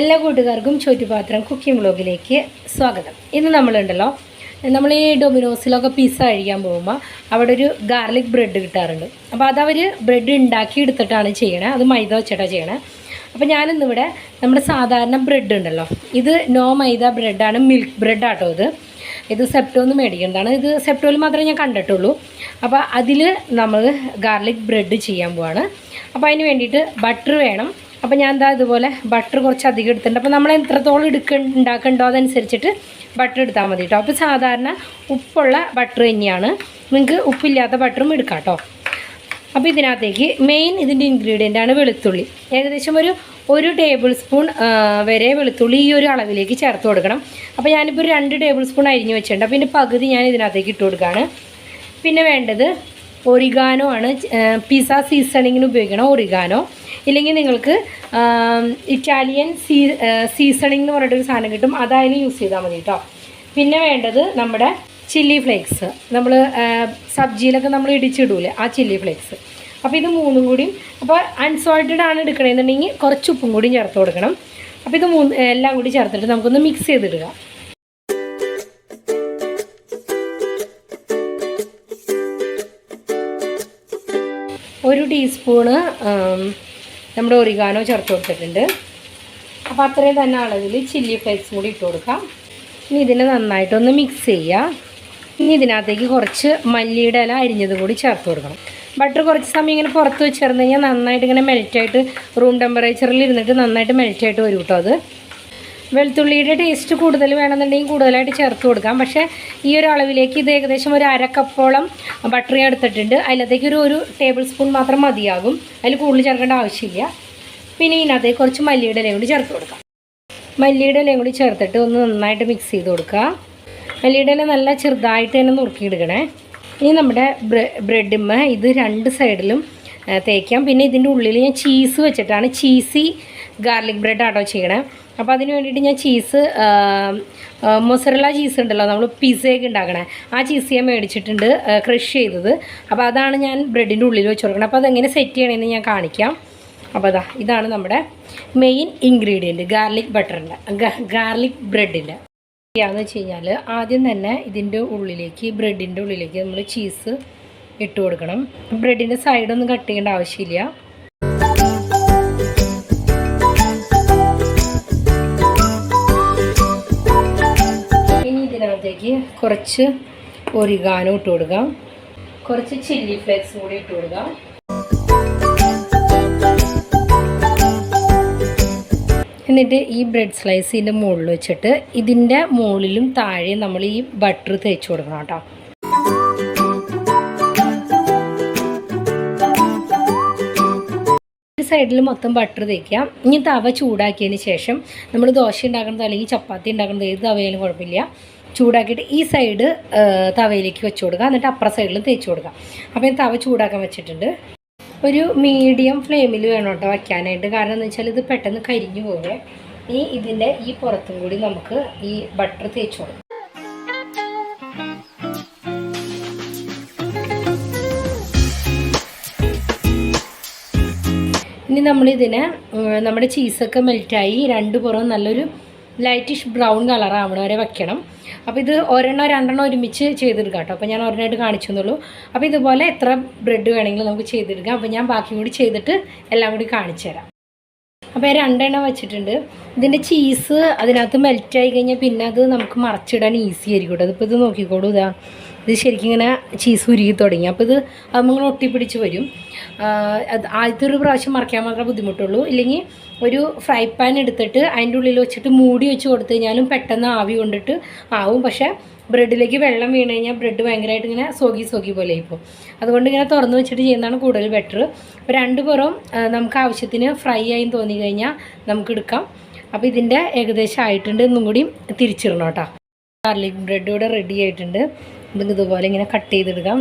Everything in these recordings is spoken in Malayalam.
എല്ലാ കൂട്ടുകാർക്കും ചോറ്റുപാത്രം കുക്കിംഗ് വ്ളോഗിലേക്ക് സ്വാഗതം. ഇന്ന് നമ്മളുണ്ടല്ലോ നമ്മൾ ഈ ഡൊമിനോസിലൊക്കെ പിസ്സ കഴിക്കാൻ പോകുമ്പോൾ അവിടെ ഒരു ഗാർലിക് ബ്രെഡ് കിട്ടാറുണ്ട്. അപ്പോൾ അതവർ ബ്രെഡ് ഉണ്ടാക്കി എടുത്തിട്ടാണ് ചെയ്യണത് അത് മൈദ വെച്ചിട്ടാണ് ചെയ്യണേ. അപ്പോൾ ഞാനിന്നിവിടെ നമ്മുടെ സാധാരണ ബ്രെഡ് ഉണ്ടല്ലോ ഇത് നോ മൈദ ബ്രെഡാണ് മിൽക്ക് ബ്രെഡ് ആട്ടോ ഇത്. ഇത് സെപ്റ്റോന്ന് മേടിക്കേണ്ടതാണ്. ഇത് സെപ്റ്റോയിൽ മാത്രമേ ഞാൻ കണ്ടിട്ടുള്ളൂ. അപ്പോൾ അതിൽ നമ്മൾ ഗാർലിക് ബ്രെഡ് ചെയ്യാൻ പോവാണ്. അപ്പോൾ അതിന് വേണ്ടിയിട്ട് ബട്ടർ വേണം അപ്പോൾ ഞാൻ എന്താ ഇതുപോലെ ബട്ടർ കുറച്ച് അധികം എടുത്തിട്ടുണ്ട്. അപ്പോൾ നമ്മൾ എത്രത്തോളം എടുക്ക ഉണ്ടാക്കണ്ടോ അതനുസരിച്ചിട്ട് ബട്ടർ എടുത്താൽ മതി കേട്ടോ അപ്പോൾ സാധാരണ ഉപ്പുള്ള ബട്ടർ തന്നെയാണ്. നിങ്ങൾക്ക് ഉപ്പില്ലാത്ത ബട്ടറും എടുക്കാം കേട്ടോ അപ്പോൾ ഇതിനകത്തേക്ക് മെയിൻ ഇതിന്റെ ഇൻഗ്രീഡിയന്റ് ആണ് വെളുത്തുള്ളി. ഏകദേശം ഒരു ഒരു ടേബിൾ സ്പൂൺ വരെ വെളുത്തുള്ളി ഈ ഒരു അളവിലേക്ക് ചേർത്ത് കൊടുക്കണം. അപ്പോൾ ഞാനിപ്പോൾ ഒരു രണ്ട് ടേബിൾ സ്പൂൺ അരിഞ്ഞ് വെച്ചിട്ടുണ്ട്. അപ്പോൾ ഇതിന്റെ പകുതി ഞാൻ ഇതിനകത്തേക്ക് ഇട്ട് കൊടുക്കുകയാണ് പിന്നെ വേണ്ടത് ഒറിഗാനോ ആണ് പിസ സീസണിങ്ങിന് ഉപയോഗിക്കണം ഒറിഗാനോ ഇല്ലെങ്കിൽ നിങ്ങൾക്ക് ഇറ്റാലിയൻ സീ സീസണിങ് എന്ന് പറഞ്ഞിട്ടൊരു സാധനം കിട്ടും. അതായാലും യൂസ് ചെയ്താൽ മതി കേട്ടോ പിന്നെ വേണ്ടത് നമ്മുടെ ചില്ലി ഫ്ലേക്സ് നമ്മൾ സബ്ജിയിലൊക്കെ നമ്മൾ ഇടിച്ചിടൂലേ ആ ചില്ലി ഫ്ലേക്സ് അപ്പോൾ ഇത് മൂന്നും കൂടിയും അപ്പോൾ അൺസോൾട്ടഡ് ആണ് എടുക്കണമെന്നുണ്ടെങ്കിൽ കുറച്ച് ഉപ്പും കൂടിയും ചേർത്ത് കൊടുക്കണം. അപ്പോൾ ഇത് മൂന്ന് എല്ലാം കൂടി ചേർത്തിട്ട് നമുക്കൊന്ന് മിക്സ് ചെയ്തിടുക. ഒരു ടീസ്പൂണ് ആം, നമ്മുടെ ഒറിഗാനോ ചേർത്ത് കൊടുത്തിട്ടുണ്ട്. അപ്പോൾ അത്രയും തന്നെ അളവിൽ ചില്ലി ഫ്ലേക്സും കൂടി ഇട്ട് കൊടുക്കാം. ഇനി ഇതിനെ നന്നായിട്ടൊന്ന് മിക്സ് ചെയ്യുക ഇനി ഇതിനകത്തേക്ക് കുറച്ച് മല്ലിയുടെ ഇല അരിഞ്ഞത് കൂടി ചേർത്ത് കൊടുക്കണം. ബട്ടർ കുറച്ച് സമയം ഇങ്ങനെ പുറത്ത് വെച്ചിരുന്നു കഴിഞ്ഞാൽ നന്നായിട്ട് ഇങ്ങനെ മെൽറ്റായിട്ട് റൂം ടെമ്പറേച്ചറിൽ ഇരുന്നിട്ട് നന്നായിട്ട് മെൽറ്റായിട്ട് വരും കേട്ടോ അത്. വെളുത്തുള്ളിയുടെ ടേസ്റ്റ് കൂടുതൽ വേണമെന്നുണ്ടെങ്കിൽ കൂടുതലായിട്ട് ചേർത്ത് കൊടുക്കാം. പക്ഷേ ഈ ഒരു അളവിലേക്ക് ഇത് ഏകദേശം ഒരു അരക്കപ്പോളം ബട്ടറി എടുത്തിട്ടുണ്ട്. അതിലത്തേക്ക് ഒരു ഒരു ടേബിൾ സ്പൂൺ മാത്രം മതിയാകും. അതിൽ കൂടുതൽ ചേർക്കേണ്ട ആവശ്യമില്ല. പിന്നെ ഇതിനകത്തേക്ക് കുറച്ച് മല്ലിയുടെ ഇലയും കൂടി ചേർത്ത് കൊടുക്കാം. മല്ലിയുടെ ഇലയും കൂടി ചേർത്തിട്ട് ഒന്ന് നന്നായിട്ട് മിക്സ് ചെയ്ത് കൊടുക്കുക. മല്ലിയുടെ ഇല നല്ല ചെറുതായിട്ട് തന്നെ നുറുക്കിയെടുക്കണേ. ഇനി നമ്മുടെ ബ്രെ ബ്രെഡിമ്മ ഇത് രണ്ട് സൈഡിലും തേക്കാം. പിന്നെ ഇതിന്റെ ഉള്ളിൽ ഞാൻ ചീസ് വെച്ചിട്ടാണ്. ചീസി ഗാർലിക് ബ്രെഡ് ആട്ടോ ചെയ്യണേ. അപ്പോൾ അതിന് വേണ്ടിയിട്ട് ഞാൻ ചീസ് മൊസറല ചീസ് ഉണ്ടല്ലോ നമ്മൾ പിസയൊക്കെ ഉണ്ടാക്കണേ ആ ചീസ് ഞാൻ മേടിച്ചിട്ടുണ്ട് ക്രഷ് ചെയ്തത്. അപ്പോൾ അതാണ് ഞാൻ ബ്രെഡിന്റെ ഉള്ളിൽ വെച്ച് കൊടുക്കണം. അപ്പോൾ അതെങ്ങനെ സെറ്റ് ചെയ്യണമെന്ന് ഞാൻ കാണിക്കാം. അപ്പോൾ അതാ ഇതാണ് നമ്മുടെ മെയിൻ ഇൻഗ്രീഡിയന്റ് ഗാർലിക് ബട്ടറിന്റെ ഗാർലിക് ബ്രെഡിന്റെ ചെയ്യാന്ന് വെച്ച് കഴിഞ്ഞാൽ ആദ്യം തന്നെ ഇതിന്റെ ഉള്ളിലേക്ക് ബ്രെഡിന്റെ ഉള്ളിലേക്ക് നമ്മൾ ചീസ് ഇട്ട് കൊടുക്കണം. ബ്രെഡിന്റെ സൈഡൊന്നും കട്ട് ചെയ്യേണ്ട ആവശ്യമില്ല. ഇനി ഇതിനകത്തേക്ക് കുറച്ച് ഒരുകാനും ഇട്ട് കൊടുക്കാം. കുറച്ച് ചില്ലി ഫ്ലേക്സ് കൂടി ഇട്ട് കൊടുക്കാം. എന്നിട്ട് ഈ ബ്രെഡ് സ്ലൈസിന്റെ മുകളിൽ വെച്ചിട്ട് ഇതിന്റെ മുകളിലും താഴെയും നമ്മൾ ഈ ബട്ടർ തേച്ച് കൊടുക്കണം കേട്ടോ. സൈഡിൽ മൊത്തം ബട്ടർ തേക്കാം ഇനി തവ ചൂടാക്കിയതിന് ശേഷം നമ്മൾ ദോശ ഉണ്ടാക്കുന്നത് അല്ലെങ്കിൽ ചപ്പാത്തി ഉണ്ടാക്കുന്നത് ഏത് തവയാലും കുഴപ്പമില്ല. ചൂടാക്കിയിട്ട് ഈ സൈഡ് തവയിലേക്ക് വെച്ച് കൊടുക്കുക. എന്നിട്ട് അപ്പുറ സൈഡിലും തേച്ച് കൊടുക്കുക. അപ്പോൾ ഞാൻ തവ ചൂടാക്കാൻ വെച്ചിട്ടുണ്ട്. ഒരു മീഡിയം ഫ്ലെയിമിൽ വേണം കേട്ടോ വയ്ക്കാനായിട്ട് കാരണം എന്ന് വെച്ചാൽ ഇത് പെട്ടെന്ന് കരിഞ്ഞു പോകെ ഈ ഇതിന്റെ ഈ പുറത്തും കൂടി നമുക്ക് ഈ ബട്ടർ തേച്ച് കൊടുക്കാം. ഇനി നമ്മളിതിനെ നമ്മുടെ ചീസൊക്കെ മെൽറ്റായി രണ്ട് പുറം നല്ലൊരു ലൈറ്റിഷ് ബ്രൗൺ കളർ ആവണ വരെ വെക്കണം. അപ്പോൾ ഇത് ഒരെണ്ണം രണ്ടെണ്ണം ഒരുമിച്ച് ചെയ്തെടുക്കാം കേട്ടോ. അപ്പോൾ ഞാൻ ഒരെണ്ണമായിട്ട് കാണിച്ചു എന്നുള്ളൂ അപ്പോൾ ഇതുപോലെ എത്ര ബ്രെഡ് വേണമെങ്കിലും നമുക്ക് ചെയ്തെടുക്കാം. അപ്പോൾ ഞാൻ ബാക്കി കൂടി ചെയ്തിട്ട് എല്ലാം കൂടി കാണിച്ചു തരാം. അപ്പോൾ രണ്ടെണ്ണം വെച്ചിട്ടുണ്ട്. ഇതിന്റെ ചീസ് അതിനകത്ത് മെൽറ്റായി കഴിഞ്ഞാൽ പിന്നെ അത് നമുക്ക് മറച്ചിടാൻ ഈസി ആയിരിക്കും കേട്ടോ. അതിപ്പോൾ ഇത് നോക്കിക്കോളൂ ഇതാ. ഇത് ശരിക്കും ഇങ്ങനെ ചീസ് ഉരുകി തുടങ്ങി. അപ്പോൾ ഇത് നമ്മൾ ഒട്ടിപ്പിടിച്ച് വരും. അത് ആദ്യത്തെ ഒരു പ്രാവശ്യം മറക്കാൻ മാത്രമേ ബുദ്ധിമുട്ടുള്ളൂ. ഇല്ലെങ്കിൽ ഒരു ഫ്രൈ പാൻ എടുത്തിട്ട് അതിന്റെ ഉള്ളിൽ വെച്ചിട്ട് മൂടി വെച്ച് കൊടുത്തു കഴിഞ്ഞാലും പെട്ടെന്ന് ആവി കൊണ്ടിട്ട് ആവും. പക്ഷേ ബ്രെഡിലേക്ക് വെള്ളം വീണ് കഴിഞ്ഞാൽ ബ്രെഡ് ഭയങ്കരമായിട്ട് ഇങ്ങനെ സോകി സോകി പോലെ ആയിപ്പോൾ അതുകൊണ്ട് ഇങ്ങനെ തുറന്ന് വെച്ചിട്ട് ചെയ്യുന്നതാണ് കൂടുതൽ ബെറ്റർ അപ്പോൾ രണ്ട് പുറം നമുക്ക് ആവശ്യത്തിന് ഫ്രൈ ആയി തോന്നി കഴിഞ്ഞാൽ നമുക്ക് എടുക്കാം. അപ്പോൾ ഇതിന്റെ ഏകദേശം ആയിട്ടുണ്ട്. എന്നും കൂടി തിരിച്ചിടണം കേട്ടോ. ഗാർലിക് ബ്രെഡ് ഇവിടെ റെഡി ആയിട്ടുണ്ട്. ഇത് ഇതുപോലെ ഇങ്ങനെ കട്ട് ചെയ്തെടുക്കാം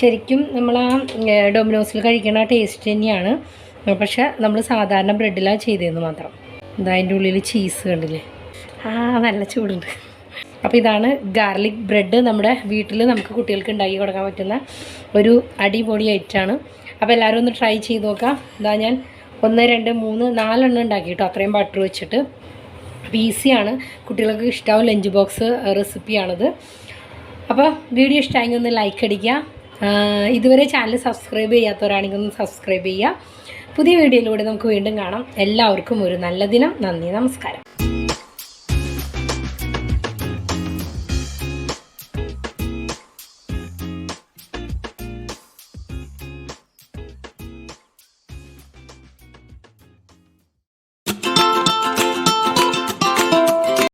ശരിക്കും നമ്മൾ ആ ഡൊമിനോസിൽ കഴിക്കുന്ന ടേസ്റ്റ് തന്നെയാണ്. പക്ഷെ നമ്മൾ സാധാരണ ബ്രെഡിലാണ് ചെയ്തതെന്ന് മാത്രം. ഇതാ അതിന്റെ ഉള്ളിൽ ചീസ് കണ്ടില്ലേ? ആ നല്ല ചൂടുണ്ട്. അപ്പോൾ ഇതാണ് ഗാർലിക് ബ്രെഡ് നമ്മുടെ വീട്ടിൽ നമുക്ക് കുട്ടികൾക്ക് ഉണ്ടാക്കി കൊടുക്കാൻ പറ്റുന്ന ഒരു അടിപൊളി ഐറ്റമാണ് അപ്പോൾ എല്ലാവരും ഒന്ന് ട്രൈ ചെയ്ത് നോക്കാം. ഇതാ ഞാൻ ഒന്ന് രണ്ട് മൂന്ന് നാലെണ്ണം ഉണ്ടാക്കി കേട്ടോ അത്രയും ബട്ടർ വെച്ചിട്ട്. അപ്പോൾ ഈസിയാണ് കുട്ടികൾക്ക് ഇഷ്ടാവും ലഞ്ച് ബോക്സ് റെസിപ്പിയാണത് അപ്പോൾ വീഡിയോ ഇഷ്ടമായെങ്കിൽ ഒന്ന് ലൈക്ക് അടിക്കുക. ഇതുവരെ ചാനൽ സബ്സ്ക്രൈബ് ചെയ്യാത്തവരാണെങ്കിൽ ഒന്ന് സബ്സ്ക്രൈബ് ചെയ്യുക. പുതിയ വീഡിയോയിലൂടെ നമുക്ക് വീണ്ടും കാണാം. എല്ലാവർക്കും ഒരു നല്ല ദിനം. നന്ദി നമസ്കാരം.